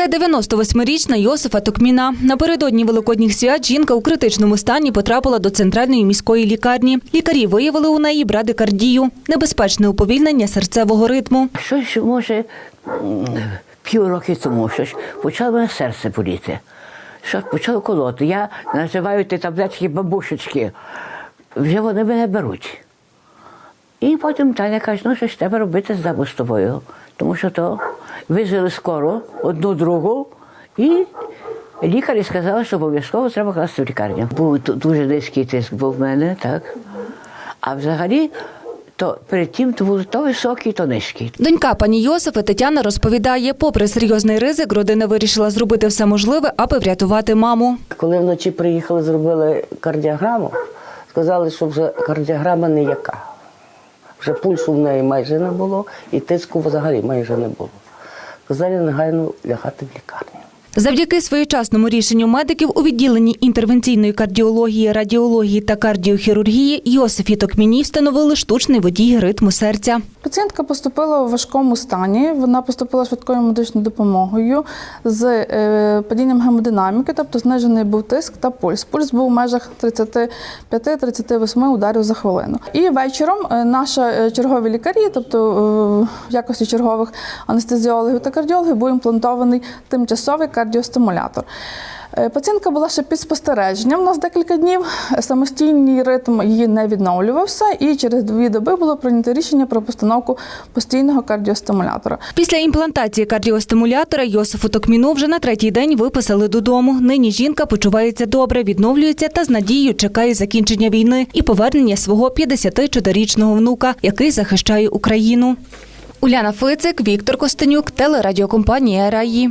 Це 98-річна Йосифа Токміна. Напередодні великодніх свят жінка у критичному стані потрапила до центральної міської лікарні. Лікарі виявили у неї брадикардію – небезпечне уповільнення серцевого ритму. Щось, може, м, півроки тому щось почало мене серце боліти. Щось почало колоти. Я називаю ті таблетки бабушечки. Вже вони мене беруть. І потім Таня каже, ну щось треба робити з з тобою. Тому що то визвали скоро одну другу, і лікарі сказали, що обов'язково треба класти в лікарню. Був дуже низький тиск був в мене, так. А взагалі, то перед тим то був то високий, то низький. Донька пані Йосифи Тетяна розповідає, попри серйозний ризик, родина вирішила зробити все можливе, аби врятувати маму. Коли вночі приїхали, зробили кардіограму, сказали, що вже кардіограма ніяка. Вже пульсу в неї майже не було, і тиску взагалі майже не було. Сказали негайно лягати в лікарню. Завдяки своєчасному рішенню медиків у відділенні інтервенційної кардіології, радіології та кардіохірургії Йосифі Токміні встановили штучний водій ритму серця. Пацієнтка поступила у важкому стані. Вона поступила швидкою медичною допомогою з е, падінням гемодинаміки, тобто знижений був тиск та пульс. Пульс був в межах 35-38 ударів за хвилину. І вечором е, наші е, чергові лікарі, тобто в якості чергових анестезіологів та кардіологів, був імплантований тимчасовий кардіостимулятор. Е, Пацієнтка була ще під спостереженням у нас декілька днів. Самостійний ритм її не відновлювався, і через дві доби було прийнято рішення про постановку постійного кардіостимулятора. Після імплантації кардіостимулятора Йосифу Токміну вже на третій день виписали додому. Нині жінка почувається добре, відновлюється та з надією чекає закінчення війни і повернення свого 54-річного внука, який захищає Україну. Уляна Фицик, Віктор Костенюк, телерадіокомпанія Раї.